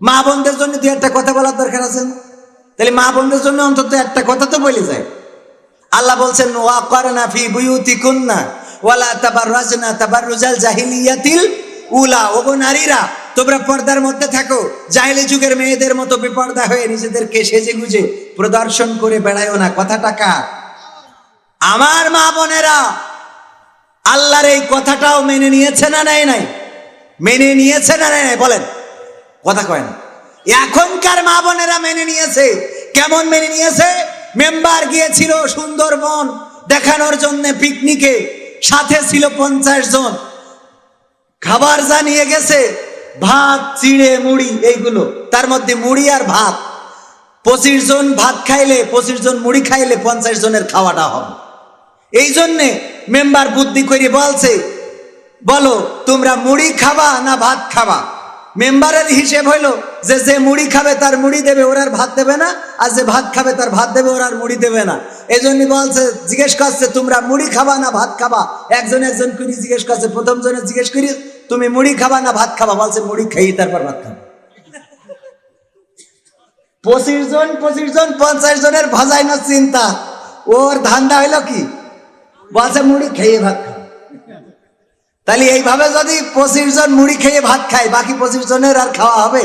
মা বোনদের জন্য দু একটা কথা বলার দরকার আছে? তাহলে মা বোনদের জন্য অন্তত একটা কথা তো বলে যায়। আল্লাহ বলছেন, ওয়া করনা ফি বুয়ুতি কুন্না ওয়ালা তাবাররাজনা তাবাররুজাল জাহিলিয়াতিল উলা। ওগো নারীরা, তোমরা পর্দার মধ্যে থাকো। জাহিলি যুগের মেয়েদের মতো বিপর্দা হয়ে নিজেদেরকে সেজে গুজে প্রদর্শন করে বেড়ায়ও না। কথাটা কার? আমার মা বোনেরা, আল্লাহর এই কথাটাও মেনে নিয়েছে না নাই নাই? মেনে নিয়েছে না নাই নাই? বলেন। কথা কয় না এখনকার মা বোনেরা মেনে নিয়েছে। কেমন মেনে নিয়েছে? মেম্বার গিয়েছিল সুন্দরবন দেখানোর জন্য পিকনিকে। সাথে ছিল পঞ্চাশ জন। খাবার যা নিয়ে গেছে, ভাত, চিড়ে, মুড়ি এইগুলো। তার মধ্যে মুড়ি আর ভাত। পঁচিশ জন ভাত খাইলে, পঁচিশ জন মুড়ি খাইলে পঞ্চাশ জনের খাওয়াটা হবে। এই জন্যে মেম্বার বুদ্ধি করে বলছে, বলো, তোমরা মুড়ি খাবা না ভাত খাবা? মেম্বারের হিসেব হইল যে যে মুড়ি খাবে তার মুড়ি দেবে, ওর আর ভাত দেবে না, আর যে ভাত খাবে তার ভাত দেবে, ওর আর মুড়ি দেবে না। এই জন্য বলছে, জিজ্ঞেস করছে, তোমরা মুড়ি খাবা না ভাত খাবা? একজন একজন করে জিজ্ঞেস করছে, প্রথম জনে জিজ্ঞেস করি, তুমি মুড়ি খাবা না ভাত খাবা? বলছে, মুড়ি খেয়ে তারপর ভাত খাবা। পঁচিশ জন পঁচিশ জন, পঞ্চাশ জনের ভাজাই না চিন্তা। ওর ধান্দা হইল কি? বলছে, মুড়ি খেয়ে ভাত খাও তাহলে এইভাবে যদি পঁচিশ জন মুড়ি খেয়ে ভাত খায় বাকি পঁচিশ জনের আর খাওয়া হবে?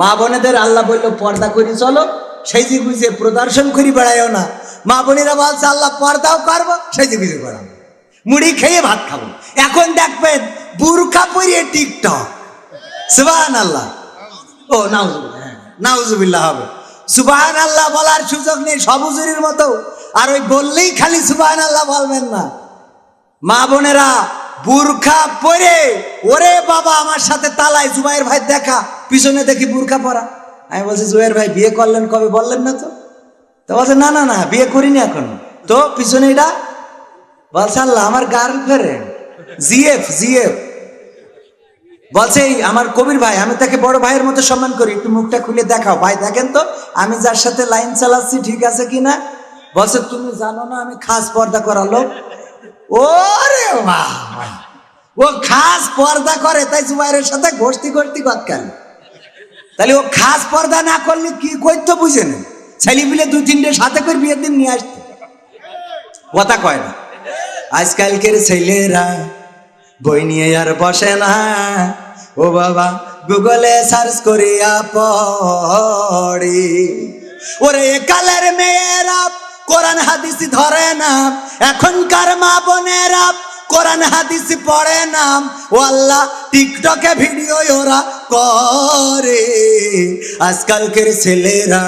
মা বোনেদের আল্লাহ বলল পর্দা করি চলো। সেই যে বুঝে প্রদর্শন করি বেড়াইও না। মা বোনেরা বলছে আল্লাহ পর্দাও করব সেই যে বুঝে করাবো মুড়ি খেয়ে ভাত খাব। এখন দেখবেন বুরখা পরিয়ে টিকটক। সুবাহান আল্লাহ ও নাউজুবিল্লাহ হ্যাঁ, নাউজুবিল্লাহ হবে। সুবাহান আল্লাহ বলার সুযোগ নেই সবুজুরির মতো। আর ওই বললেই খালি সুবাহান আল্লাহ বলবেন না। মা বোনেরা, বুরখা পরে, ওরে বাবা, আমার সাথে তালাই জুবাইর ভাই দেখা। পিছনে দেখি বুরখা পরা। আমি বলছি, জুবাইর ভাই, বিয়ে করলেন কবে? বললেন না তো। তো বলছে, না না না, বিয়ে করিনি এখন। তো পিছনে এটা বলছে, আল্লাহ, আমার গার্লফ্রেন্ড জিএফ জিএফ। বলছে আমার কবির ভাই, আমি তাকে বড় ভাইয়ের মতো সম্মান করি। একটু মুখটা খুলে দেখাও। ভাই, দেখেন তো, আমি যার সাথে লাইন চালাচ্ছি, ঠিক আছে কিনা? বলছে, তুমি জানো না, আমি খাস পর্দা করা লোক। ওরে বাহ ও খাস পর্দা করে, তাই জুবাইরের সাথে ঘষতি ঘষতি গতকাল তাহলে ও খাস পর্দা না করলে কি করতো বুঝে নেন ছেলে পিলে দু তিনটে সাথে করে বিয়ের দিন নিয়ে আসতো। কথা কয় না। আজকালকের ছেলেরা বই নিয়ে আর বসে না। ও বাবা, গুগলে সার্চ করিয়া পড়ি। ওরে কালের মেয়েরা কোরআন হাদিস ধরে না। এখনকার মা বোনেরা কোরআন হাদিস পড়ে না। ও আল্লাহ, টিকটকে ভিডিও ওরা করে। আজকালকের ছেলেরা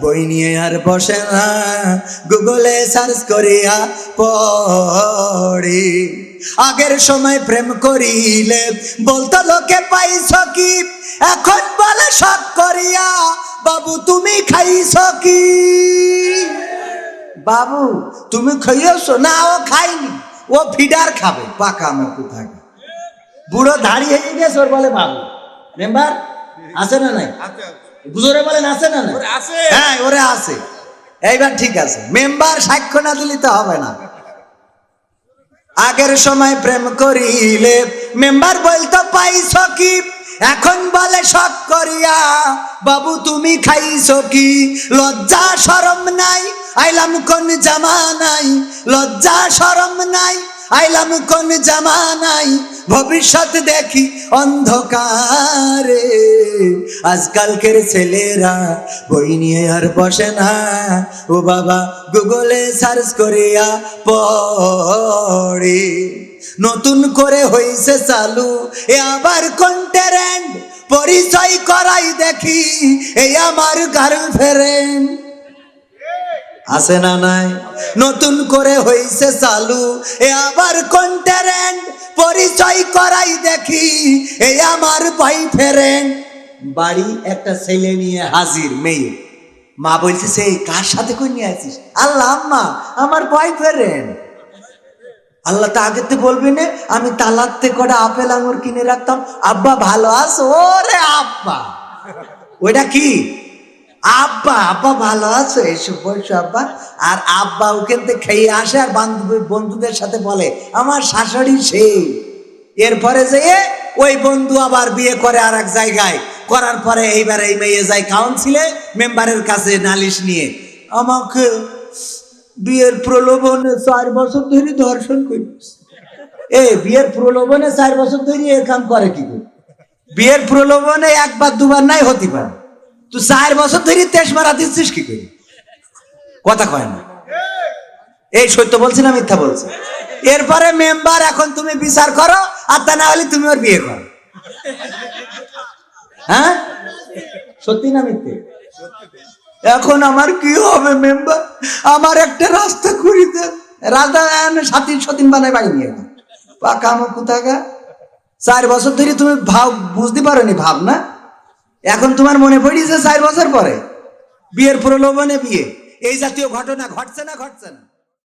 বই নিয়ে আর বসে না। গুগলে সার্চ করিয়া পড়ে। আগের সময় প্রেম করিলে বলতো, লোকে পাইছ কি? এখন বলে, শখ করিয়া। বাবু, তুমি খাইছ কি? বাবু তুমি খাইয়েছো? না ও খাইনি ও ফিডার খাবে। পাকা আমার কোথায় বুড়ো দাড়ি হয়ে গেছে ওর বলে বাবু মেম্বার আছে না নাই? বুঝোরে বলেন আছে না নাই? আছে। হ্যাঁ ওরে আছে। এইবার ঠিক আছে। মেম্বার সাক্ষ্য না দিলে তো হবে না। আগের সময় প্রেম করিলে মেম্বার বলতো পাইছ কি? এখন বলে শখ করিয়া। বাবু তুমি খাইছ কি? লজ্জা সরম নাই। আইলাম কোন জামা নাই, লজ্জা সরম নাই। আইলাম কোন জামা নাই, ভবিষ্যৎ দেখি অন্ধকারে। আজকালকের ছেলেরা বই নিয়ে আর বসে না। ও বাবা, গুগলে সার্চ করিয়া পড়ে। নতুন করে হইছে চালু, এ আবার কন্টেরেন্ট পরিচয় করাই দেখি এই আমার গার্লফ্রেন্ড আছে না নাই? নতুন করে হইছে চালু। এ আবার কন্টেরেন্ট পরিচয় করাই দেখি। এই আমার ভাই ফেরেন। বাড়ি একটা ছেলে নিয়ে হাজির, মেয়ে। মা বলছে সেই কার সাথে করে নিয়ে আছিস? আল্লাহ, আম্মা, আমার বয়ফ্রেন্ড আল্লাহ তা আগে তো বলবি না, আমি তালাতে করে আপেল আঙুর কিনে রাখতাম। আব্বা, ভালো আছো? ওরে আব্বা। ওইটা কি? আব্বা আব্বা ভালো আছে? এসব বলছো আব্বা। আর আব্বা ওখান থেকে খেয়ে আসে আর বান্ধবী, বন্ধুদের সাথে বলে, আমার শাশুড়ি সেই। এরপরে যেয়ে ওই বন্ধু আবার বিয়ে করে আর এক জায়গায়। করার পরে এইবার এই মেয়ে যায় কাউন্সিলে মেম্বারের কাছে নালিশ নিয়ে। আমাকে বিয়ের প্রলোভনে চার বছর ধরে ধর্ষণ করিস। এ, বিয়ের প্রলোভনে চার বছর ধরে এ কাম করে কি করে বিয়ের প্রলোভনে একবার দুবার নাই, হতে পারে। তুই চার বছর ধরে তেস মারা দিচ্ছিস কি করে? কথা কয় না। এই সত্য বলছি না মিথ্যা বলছি? এরপরে মেম্বার, এখন তুমি বিচার করো, আর তা না হলে তুমি ওর বিয়ে করো। হ্যাঁ? সত্যি না মিথ্যে? এখন আমার কি হবে মেম্বার? আমার একটা রাস্তা করে দেন রাস্তা সাতিন সতিন বানায় বাড়ি নিয়ে না পাকা আমার কোথাকা চার বছর ধরে তুমি ভাব, বুঝতে পারোনি ভাব, না? এখন তোমার মনে পড়িছে চার বছর পরে? বিয়ের প্রলোভনে বিয়ে। এই জাতীয় ঘটনা ঘটছে না ঘটছে না?